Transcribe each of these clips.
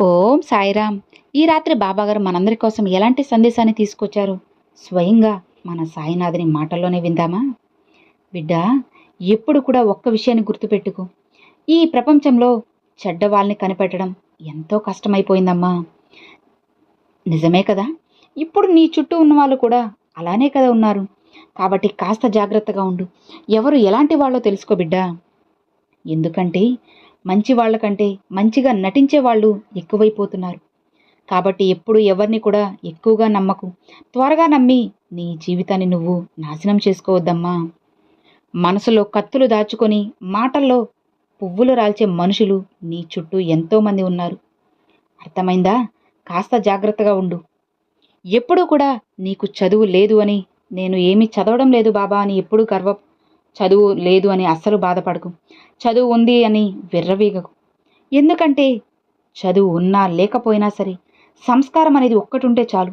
ఓం సాయిరామ్. ఈ రాత్రి బాబాగారు మనందరి కోసం ఎలాంటి సందేశాన్ని తీసుకొచ్చారు? స్వయంగా మన సాయినాథుని మాటల్లోనే విందామా? బిడ్డ ఎప్పుడు కూడా ఒక్క విషయాన్ని గుర్తుపెట్టుకో. ఈ ప్రపంచంలో చెడ్డ వాళ్ళని కనిపెట్టడం ఎంతో కష్టమైపోయిందమ్మా. నిజమే కదా? ఇప్పుడు నీ చుట్టూ ఉన్న వాళ్ళు కూడా అలానే కదా ఉన్నారు. కాబట్టి కాస్త జాగ్రత్తగా ఉండు. ఎవరు ఎలాంటి వాళ్ళో తెలుసుకో బిడ్డా. ఎందుకంటే మంచి వాళ్ళకంటే మంచిగా నటించే వాళ్ళు ఎక్కువైపోతున్నారు. కాబట్టి ఎప్పుడు ఎవరిని కూడా ఎక్కువగా నమ్మకు. త్వరగా నమ్మి నీ జీవితాన్ని నువ్వు నాశనం చేసుకోవద్దమ్మా. మనసులో కత్తులు దాచుకొని మాటల్లో పువ్వులు రాల్చే మనుషులు నీ చుట్టూ ఎంతోమంది ఉన్నారు. అర్థమైందా? కాస్త జాగ్రత్తగా ఉండు. ఎప్పుడూ కూడా నీకు చదువు లేదు అని నేను ఏమీ చదవడం లేదు బాబా అని ఎప్పుడూ గర్వ చదువు లేదు అని అస్సలు బాధపడకు. చదువు ఉంది అని విర్రవీగకు. ఎందుకంటే చదువు ఉన్నా లేకపోయినా సరే సంస్కారం అనేది ఒక్కటుంటే చాలు.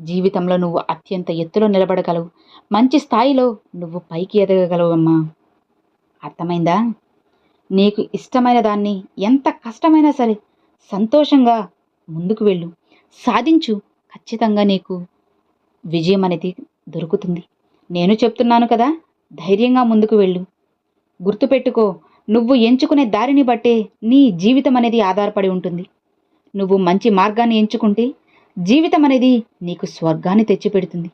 జీవితంలో నువ్వు అత్యంత ఎత్తులో నిలబడగలవు. మంచి స్థాయిలో నువ్వు పైకి ఎదగగలవు అమ్మా అర్థమైందా? నీకు ఇష్టమైన దాన్ని ఎంత కష్టమైనా సరే సంతోషంగా ముందుకు వెళ్ళు. సాధించు. ఖచ్చితంగా నీకు విజయం అనేది దొరుకుతుంది. నేను చెప్తున్నాను కదా? ధైర్యంగా ముందుకు వెళ్ళు. గుర్తుపెట్టుకో నువ్వు ఎంచుకునే దారిని బట్టే నీ జీవితం అనేది ఆధారపడి ఉంటుంది. నువ్వు మంచి మార్గాన్ని ఎంచుకుంటే జీవితం అనేది నీకు స్వర్గాన్ని తెచ్చిపెడుతుంది.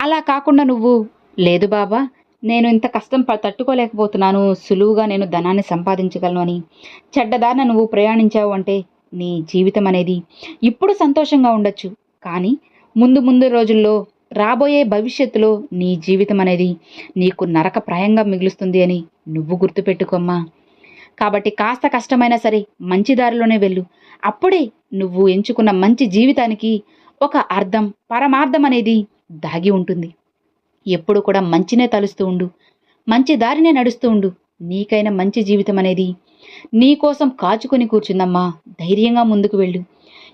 అలా కాకుండా నువ్వు లేదు బాబా నేను ఇంత కష్టం తట్టుకోలేకపోతున్నాను సులువుగా నేను ధనాన్ని సంపాదించగలను అని చెడ్డదారిన నువ్వు ప్రయాణించావు అంటే నీ జీవితం అనేది ఇప్పుడు సంతోషంగా ఉండొచ్చు. కానీ ముందు ముందు రోజుల్లో రాబోయే భవిష్యత్తులో నీ జీవితం అనేది నీకు నరకప్రాయంగా మిగులుస్తుంది అని నువ్వు గుర్తుపెట్టుకోమ్మా. కాబట్టి కాస్త కష్టమైనా సరే మంచి దారిలోనే వెళ్ళు. అప్పుడే నువ్వు ఎంచుకున్న మంచి జీవితానికి ఒక అర్థం పరమార్థం అనేది దాగి ఉంటుంది. ఎప్పుడు కూడా మంచినే తలుస్తూ ఉండు. మంచి దారినే నడుస్తూ ఉండు. నీకైనా మంచి జీవితం అనేది నీకోసం కాచుకొని కూర్చుందమ్మా. ధైర్యంగా ముందుకు వెళ్ళు.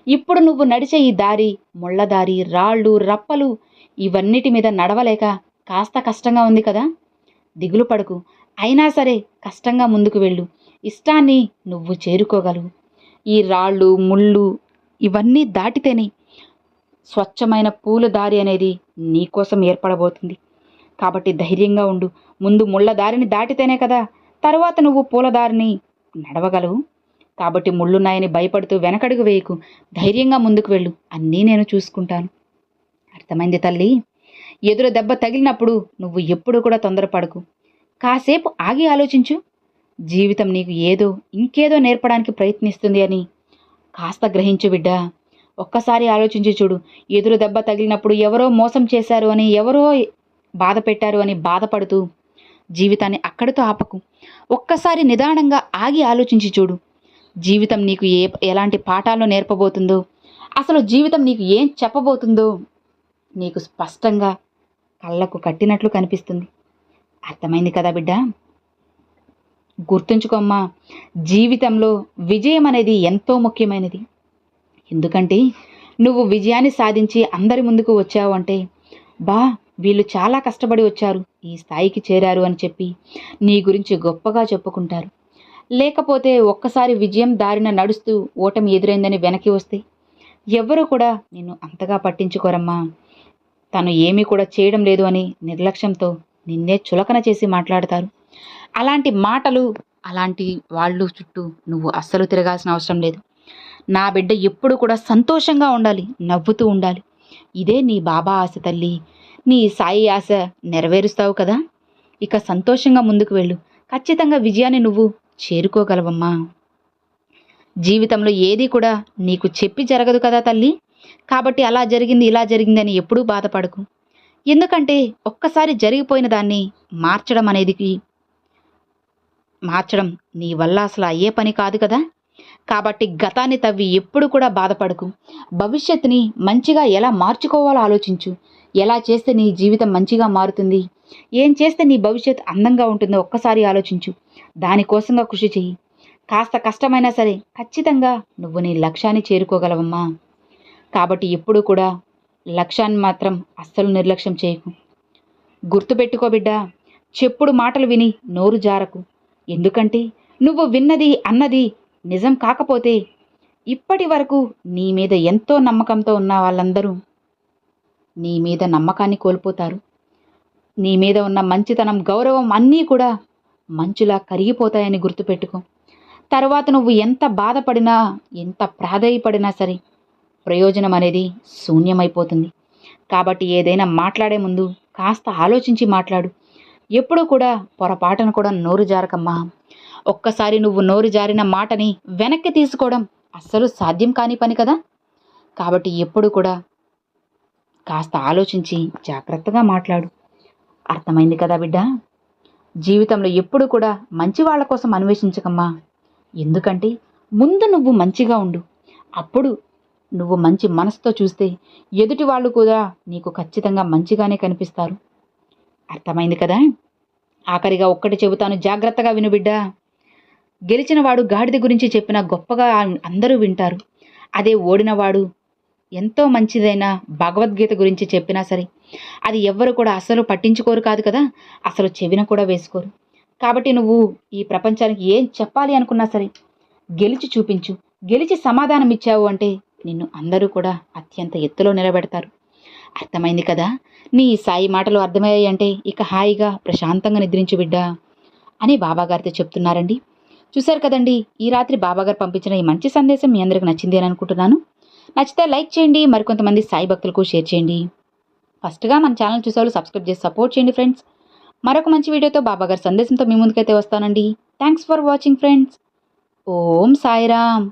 ఇప్పుడు నువ్వు నడిచే ఈ దారి ముళ్ళ దారి రాళ్ళు రప్పలు ఇవన్నిటి మీద నడవలేక కాస్త కష్టంగా ఉంది కదా. దిగులు పడకు. అయినా సరే కష్టంగా ముందుకు వెళ్ళు. ఇష్టాన్ని నువ్వు చేరుకోగలవు. ఈ రాళ్ళు ముళ్ళు ఇవన్నీ దాటితేనే స్వచ్ఛమైన పూల దారి అనేది నీకోసం ఏర్పడబోతుంది. కాబట్టి ధైర్యంగా ఉండు. ముందు ముళ్ళ దారిని దాటితేనే కదా తర్వాత నువ్వు పూల దారిని నడవగలవు. కాబట్టి ముళ్ళున్నాయని భయపడుతూ వెనకడుగు వేయకు. ధైర్యంగా ముందుకు వెళ్ళు. అన్నీ నేను చూసుకుంటాను. అర్థమైంది తల్లి. ఎదురు దెబ్బ తగిలినప్పుడు నువ్వు ఎప్పుడూ కూడా తొందరపడకు. కాసేపు ఆగి ఆలోచించు. జీవితం నీకు ఏదో ఇంకేదో నేర్పడానికి ప్రయత్నిస్తుంది అని. కాస్త గ్రహించు బిడ్డా. ఒక్కసారి ఆలోచించి చూడు. ఎదురు దెబ్బ తగిలినప్పుడు ఎవరో మోసం చేశారు అని ఎవరో బాధ పెట్టారు అని బాధపడుతూ జీవితాన్ని అక్కడితో ఆపకు. ఒక్కసారి నిదానంగా ఆగి ఆలోచించి చూడు. జీవితం నీకు ఏ ఎలాంటి పాఠాలు నేర్పబోతుందో అసలు జీవితం నీకు ఏం చెప్పబోతుందో నీకు స్పష్టంగా కళ్ళకు కట్టినట్లు కనిపిస్తుంది. అర్థమైంది కదా బిడ్డ? గుర్తుంచుకోమ్మా జీవితంలో విజయం అనేది ఎంతో ముఖ్యమైనది. ఎందుకంటే నువ్వు విజయాన్ని సాధించి అందరి ముందుకు వచ్చావు అంటే బా వీళ్ళు చాలా కష్టపడి వచ్చారు ఈ స్థాయికి చేరారు అని చెప్పి నీ గురించి గొప్పగా చెప్పుకుంటారు. లేకపోతే ఒక్కసారి విజయం దారిన నడుస్తూ ఓటమి ఎదురైందని వెనక్కి వస్తే ఎవ్వరూ కూడా నిన్ను అంతగా పట్టించుకోరమ్మా. తను ఏమీ కూడా చేయడం లేదు అని నిర్లక్ష్యంతో నిన్నే చులకన చేసి మాట్లాడతారు. అలాంటి మాటలు అలాంటి వాళ్ళు చుట్టూ నువ్వు అస్సలు తిరగాల్సిన అవసరం లేదు. నా బిడ్డ ఎప్పుడు కూడా సంతోషంగా ఉండాలి నవ్వుతూ ఉండాలి. ఇదే నీ బాబా ఆశ తల్లి. నీ సాయి ఆశ నెరవేరుస్తావు కదా? ఇక సంతోషంగా ముందుకు వెళ్ళు. ఖచ్చితంగా విజయాన్ని నువ్వు చేరుకోగలవమ్మా. జీవితంలో ఏది కూడా నీకు చెప్పి జరగదు కదా తల్లి? కాబట్టి అలా జరిగింది ఇలా జరిగిందని ఎప్పుడూ బాధపడకు. ఎందుకంటే ఒక్కసారి జరిగిపోయిన దాన్ని మార్చడం అనేది మార్చడం నీ వల్ల అసలు అయ్యే పని కాదు కదా. కాబట్టి గతాన్ని తవ్వి ఎప్పుడు కూడా బాధపడకు. భవిష్యత్తుని మంచిగా ఎలా మార్చుకోవాలో ఆలోచించు. ఎలా చేస్తే నీ జీవితం మంచిగా మారుతుంది? ఏం చేస్తే నీ భవిష్యత్ అందంగా ఉంటుందో ఒక్కసారి ఆలోచించు. దానికోసంగా కృషి చెయ్యి. కాస్త కష్టమైనా సరే ఖచ్చితంగా నువ్వు నీ లక్ష్యాన్ని చేరుకోగలవమ్మా. కాబట్టి ఎప్పుడూ కూడా లక్ష్యాన్ని మాత్రం అస్సలు నిర్లక్ష్యం చేయకు. గుర్తుపెట్టుకో బిడ్డా చెప్పుడు మాటలు విని నోరు జారకు. ఎందుకంటే నువ్వు విన్నది అన్నది నిజం కాకపోతే ఇప్పటి వరకు నీ మీద ఎంతో నమ్మకంతో ఉన్న వాళ్ళందరూ నీ మీద నమ్మకాన్ని కోల్పోతారు. నీ మీద ఉన్న మంచితనం గౌరవం అన్నీ కూడా మంచులా కరిగిపోతాయని గుర్తుపెట్టుకో తర్వాత నువ్వు ఎంత బాధపడినా ఎంత ప్రాధేయపడినా సరే ప్రయోజనం అనేది శూన్యమైపోతుంది. కాబట్టి ఏదైనా మాట్లాడే ముందు కాస్త ఆలోచించి మాట్లాడు. ఎప్పుడూ కూడా పొరపాటును కూడా నోరు జారకమ్మా. ఒక్కసారి నువ్వు నోరు జారిన మాటని వెనక్కి తీసుకోవడం అస్సలు సాధ్యం కాని పని కదా? కాబట్టి ఎప్పుడు కూడా కాస్త ఆలోచించి జాగ్రత్తగా మాట్లాడు. అర్థమైంది కదా బిడ్డ? జీవితంలో ఎప్పుడు కూడా మంచి వాళ్ళ కోసం అన్వేషించకమ్మా. ఎందుకంటే ముందు నువ్వు మంచిగా ఉండు. అప్పుడు నువ్వు మంచి మనసుతో చూస్తే ఎదుటి వాళ్ళు కూడా నీకు ఖచ్చితంగా మంచిగానే కనిపిస్తారు. అర్థమైంది కదా? ఆఖరిగా ఒక్కటి చెబుతాను జాగ్రత్తగా వినుబిడ్డా గెలిచినవాడు గెలిచిన వాడు గాడిద గురించి చెప్పిన గొప్పగా అందరూ వింటారు. అదే ఓడినవాడు ఎంతో మంచిదైన భగవద్గీత గురించి చెప్పినా సరే అది ఎవ్వరు కూడా అసలు పట్టించుకోరు కాదు కదా? అసలు చెవిన కూడా వేసుకోరు. కాబట్టి నువ్వు ఈ ప్రపంచానికి ఏం చెప్పాలి అనుకున్నా సరే గెలిచి చూపించు. గెలిచి సమాధానం ఇచ్చావు అంటే నిన్ను అందరూ కూడా అత్యంత ఎత్తులో నిలబెడతారు. అర్థమైంది కదా? నీ సాయి మాటలు అర్థమయ్యాయి అంటే ఇక హాయిగా ప్రశాంతంగా నిద్రించు బిడ్డా? అని బాబాగారితో చెప్తున్నారండి. చూశారు కదండి ఈ రాత్రి బాబాగారు పంపించిన ఈ మంచి సందేశం మీ అందరికి నచ్చింది అని అనుకుంటున్నాను. నచ్చితే లైక్ చేయండి మరికొంతమంది సాయి భక్తులకు షేర్ చేయండి. ఫస్ట్గా మన ఛానల్ చూసేవాళ్ళు సబ్స్క్రైబ్ చేసి సపోర్ట్ చేయండి ఫ్రెండ్స్. మరొక మంచి వీడియోతో బాబాగారి సందేశంతో మీ ముందుకైతే వస్తానండి. Thanks for watching friends. Om Sairam.